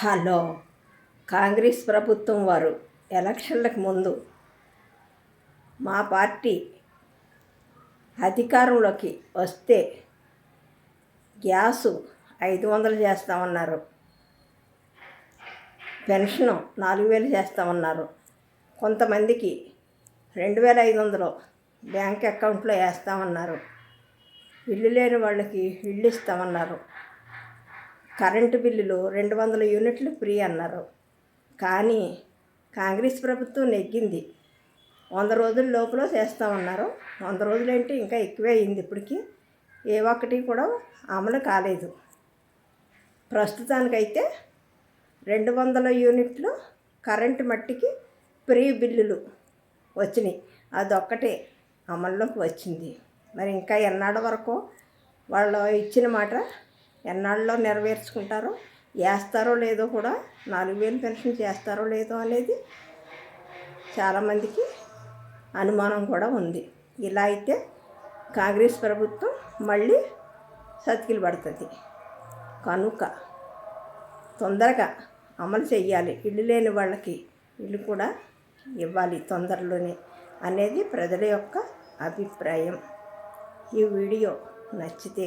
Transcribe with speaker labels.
Speaker 1: Hello. Congress ప్రభుత్వం వారు ఎలక్షన్లకు ముందు మా పార్టీ అధికారంలోకి వస్తే గ్యాసు ఐదు వందలు చేస్తామన్నారు. పెన్షను నాలుగు వేలు చేస్తామన్నారు. కొంతమందికి రెండు వేల ఐదు వందలు బ్యాంక్ అకౌంట్లో వేస్తామన్నారు. ఇల్లు లేని వాళ్ళకి ఇల్లు ఇస్తామన్నారు. కరెంటు బిల్లులు రెండు వందల యూనిట్లు ఫ్రీ అన్నారు. కానీ కాంగ్రెస్ ప్రభుత్వం నెగ్గింది. వంద రోజుల లోపల చేస్తామన్నారు. వంద రోజులు అంటే ఇంకా ఎక్కువే అయింది ఇప్పటికీ. ఏ ఒక్కటి కూడా అమలు కాలేదు. ప్రస్తుతానికైతే రెండు వందల యూనిట్లు కరెంటు మట్టికి ఫ్రీ బిల్లులు వచ్చినాయి. అదొక్కటే అమల్లోకి వచ్చింది. మరి ఇంకా ఎన్నాళ్ళ వరకు వాళ్ళు ఇచ్చిన మాట ఎన్నాళ్ళలో నెరవేర్చుకుంటారో వేస్తారో లేదో కూడా నాలుగు వేలు పెన్షన్ చేస్తారో లేదో అనేది చాలామందికి అనుమానం కూడా ఉంది. ఇలా అయితే కాంగ్రెస్ ప్రభుత్వం మళ్ళీ సతికిలు పడుతుంది. కనుక తొందరగా అమలు చేయాలి. ఇల్లు లేని వాళ్ళకి ఇల్లు కూడా ఇవ్వాలి తొందరలోనే అనేది ప్రజల యొక్క అభిప్రాయం. ఈ వీడియో నచ్చితే